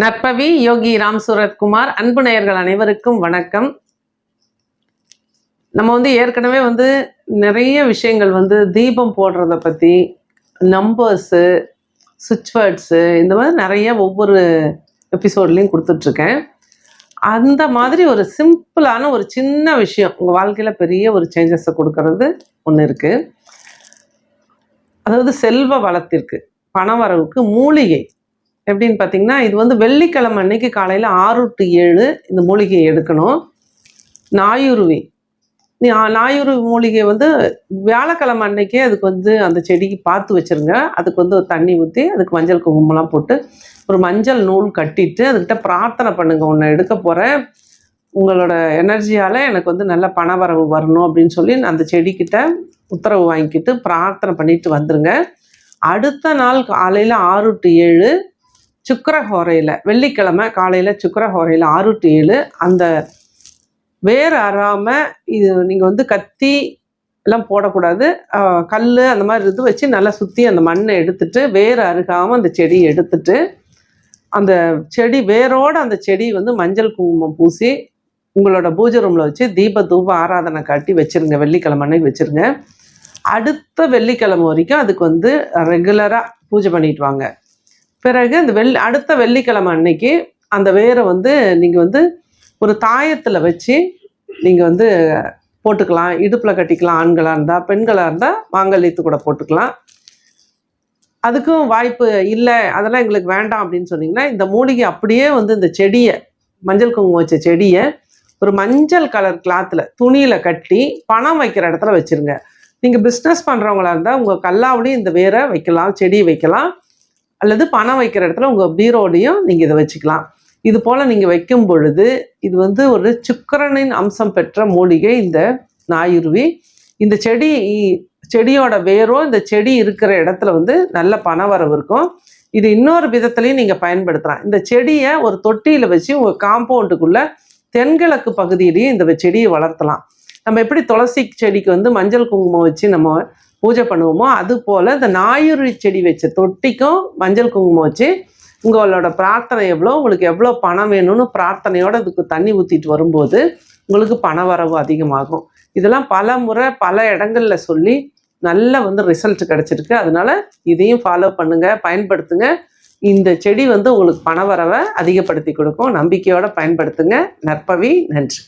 நற்பவி யோகி ராம் சூரத்குமார் அன்பு நேயர்கள் அனைவருக்கும் வணக்கம். நம்ம வந்து ஏற்கனவே வந்து நிறைய விஷயங்கள் வந்து தீபம் போடுறத பற்றி நம்பர்ஸு சுவிட்ச் வேர்ட்ஸு இந்த மாதிரி நிறைய ஒவ்வொரு எபிசோட்லேயும் கொடுத்துட்ருக்கேன். அந்த மாதிரி ஒரு சிம்பிளான ஒரு சின்ன விஷயம் உங்கள் வாழ்க்கையில் பெரிய ஒரு சேஞ்சஸை கொடுக்கறது ஒன்று இருக்குது அதாவது செல்வ வளத்திற்கு பணவரவுக்கு மூலிகை. எப்படின்னு பார்த்தீங்கன்னா இது வந்து வெள்ளிக்கிழமை அன்னைக்கு காலையில் ஆறு டு ஏழு இந்த மூலிகையை எடுக்கணும். நாயுருவி நீ நாயுருவி மூலிகை வந்து வியாழக்கிழமை அன்னைக்கே அதுக்கு வந்து அந்த செடிக்கு பார்த்து வச்சிருங்க. அதுக்கு வந்து ஒரு தண்ணி ஊற்றி அதுக்கு மஞ்சள் குங்குமம்லாம் போட்டு ஒரு மஞ்சள் நூல் கட்டிட்டு அதுக்கிட்ட பிரார்த்தனை பண்ணுங்கள் ஒன்று எடுக்க போகிறேன் உங்களோட எனர்ஜியால் எனக்கு வந்து நல்ல பணவரவு வரணும் அப்படின்னு சொல்லி அந்த செடிக்கிட்ட உத்தரவு வாங்கிக்கிட்டு பிரார்த்தனை பண்ணிட்டு வந்துருங்க. அடுத்த நாள் காலையில் ஆறு டு ஏழு சுக்கரஹோரையில் வெள்ளிக்கிழமை காலையில் சுக்கரஹோரையில் ஆறு டு ஏழு அந்த வேர் அறாமல் இது நீங்கள் வந்து கத்தி எல்லாம் போடக்கூடாது. கல் அந்த மாதிரி இது வச்சு நல்லா சுற்றி அந்த மண்ணை எடுத்துட்டு வேர் அருகாமல் அந்த செடியை எடுத்துட்டு அந்த செடி வேரோடு அந்த செடி வந்து மஞ்சள் குங்குமம் பூசி உங்களோட பூஜை ரூமில் வச்சு தீப தூப ஆராதனை காட்டி வச்சிருங்க. வெள்ளிக்கிழமை அன்னைக்கு வச்சிருங்க. அடுத்த வெள்ளிக்கிழமை வரைக்கும் அதுக்கு வந்து ரெகுலராக பூஜை பண்ணிட்டு வாங்க. பிறகு அந்த வெள்ளி அடுத்த வெள்ளிக்கிழமை அன்னைக்கு அந்த வேரை வந்து நீங்கள் வந்து ஒரு தாயத்தில் வச்சு நீங்கள் வந்து போட்டுக்கலாம். இடுப்பில் கட்டிக்கலாம். ஆண்களாக இருந்தால் பெண்களாக இருந்தால் மாங்கல்யத்து கூட போட்டுக்கலாம். அதுக்கும் வாய்ப்பு இல்லை. அதெல்லாம் எங்களுக்கு வேண்டாம் அப்படின்னு சொன்னீங்கன்னா இந்த மூலிகை அப்படியே வந்து இந்த செடியை மஞ்சள் குங்குமம் வச்ச செடியை ஒரு மஞ்சள் கலர் கிளாத்தில் துணியில் கட்டி பணம் வைக்கிற இடத்துல வச்சுருங்க. நீங்கள் பிஸ்னஸ் பண்ணுறவங்களா இருந்தால் உங்கள் கல்லாவிலையும் இந்த வேரை வைக்கலாம் செடி வைக்கலாம். அல்லது பணம் வைக்கிற இடத்துல உங்கள் பீரோடையும் நீங்கள் இதை வச்சுக்கலாம். இது போல் நீங்கள் வைக்கும் பொழுது இது வந்து ஒரு சுக்கரனின் அம்சம் பெற்ற மூலிகை இந்த நாயுருவி இந்த செடி செடியோட வேரோ இந்த செடி இருக்கிற இடத்துல வந்து நல்ல பணவரவு இருக்கும். இது இன்னொரு விதத்துலையும் நீங்கள் பயன்படுத்தலாம். இந்த செடியை ஒரு தொட்டியில் வச்சு உங்கள் காம்பவுண்டுக்குள்ளே தென்கிழக்கு பகுதியிலையும் இந்த செடியை வளர்த்தலாம். நம்ம எப்படி துளசி செடிக்கு வந்து மஞ்சள் குங்குமம் வச்சு நம்ம பூஜை பண்ணுவோமோ அது போல் இந்த நாயுருவி செடி வச்ச தொட்டிக்கும் மஞ்சள் குங்குமம் வச்சு உங்களோட பிரார்த்தனை எவ்வளோ உங்களுக்கு எவ்வளோ பணம் வேணும்னு பிரார்த்தனையோடு அதுக்கு தண்ணி ஊற்றிட்டு வரும்போது உங்களுக்கு பண வரவு அதிகமாகும். இதெல்லாம் பல முறை பல இடங்களில் சொல்லி நல்ல வந்து ரிசல்ட் கிடச்சிருக்கு. அதனால இதையும் ஃபாலோ பண்ணுங்கள் பயன்படுத்துங்க. இந்த செடி வந்து உங்களுக்கு பண வரவை அதிகப்படுத்தி கொடுக்கும். நம்பிக்கையோடு பயன்படுத்துங்க. நற்பவி நன்றி.